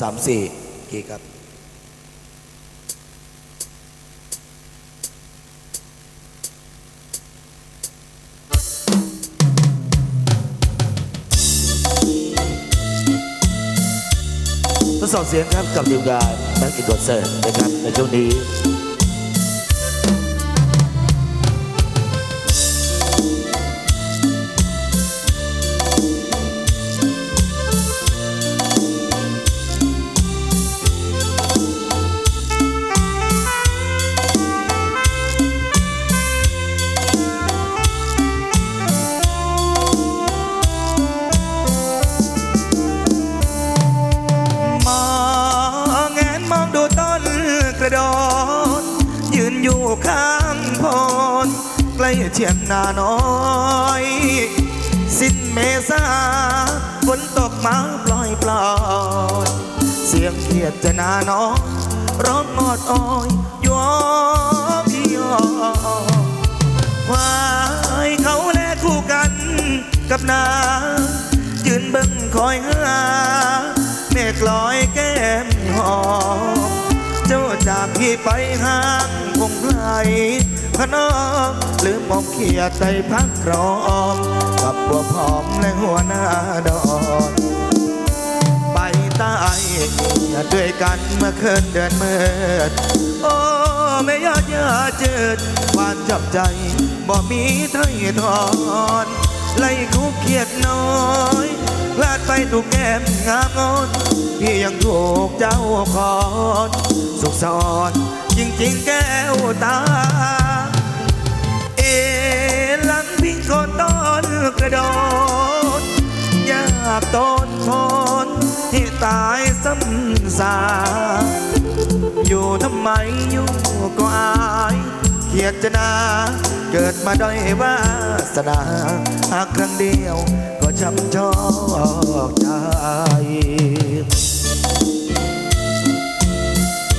สามสี่กี่ครับทดสอบเสียงครับกับทีมงานแบ็กอินคอนเสิร์ตนะครับในช่วงนี้ นใกล้เชียงนาน้อย สิ้นเมษาฝนตกมาปล่อยปล่อยเสียงเขียดจะนาน้อยร้องงอดอ้อยยอมยอมควายเขาแลคู่กันกับนา ยืนเบิ่งคอยหาเมฆลอยแก้มหอมเจ้าจากพี่ไปห้างคงไกล พะนอมลืมมองเขียใจพักรอมกับบัวผอมและหัวหน้าดอนไปใต้ด้วยกันเมื่อคืนเดือนมืดโอ้ไม่ยอดยาเจิดหวานจับใจบ่มีไทยทอนไล่คุกเขียดน้อยพลาดไปถูกแก้มงามงอนพี่ยังถูกเจ้าคอน สุขสอนจริงๆแก้วตา โดนคนที่ตายซ้ำซาอยู่ทำไมอยู่ก็อายเขียดจะนาเกิดมาด้อยวาสนาหากครั้งเดียวก็ช้ำชอกใจ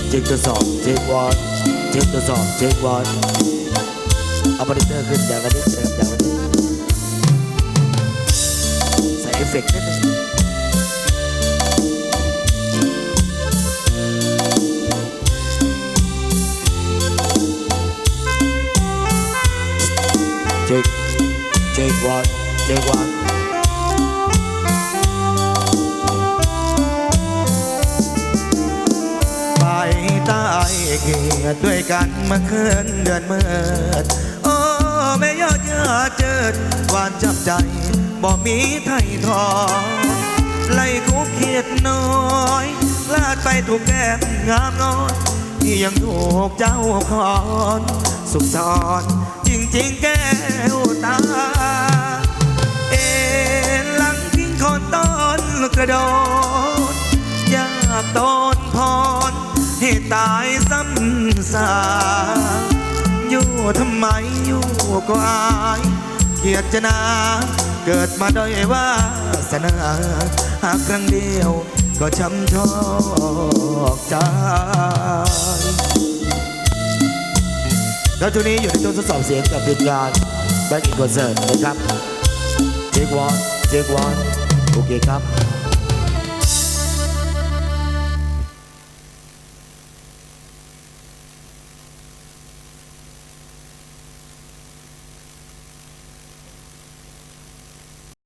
เช็คทดสอบเช็ควอนเช็คทดสอบเช็ควอนเอามอนิเตอร์ขึ้นอย่างละนิดอย่างละนิดใส่เอฟเฟกต์นิดนึง เช็คเช็ควอนเช็ควอนไปใต้เกียดด้วยกันเมื่อคืนเดือนเมืดโอ้แม่ยอดเยาเจิดหวานจับใจบ่มีไทยทองไล่คุกเขียดน้อยลาดไปถูกแก้มงามงอนที่ยังถูกเจ้าคอน สุขสอน จริงๆแก้วตา เอ็นหลังทิ้งคนต้นกระโดดอยากโดนพรให้ตายซ้ำซากอยู่ทำไมอยู่ก็อายเกียดจะนาเกิดมาด้อยว่าสนาหากครั้งเดียวก็ช้ำชอกใจ แล้วช่วงนี้อยู่ในช่วงทดสอบเสียงกับทีมงานแบ็กอินคอนเสิร์ตนะครับเช็ควอนเช็ควอนโอเคครับ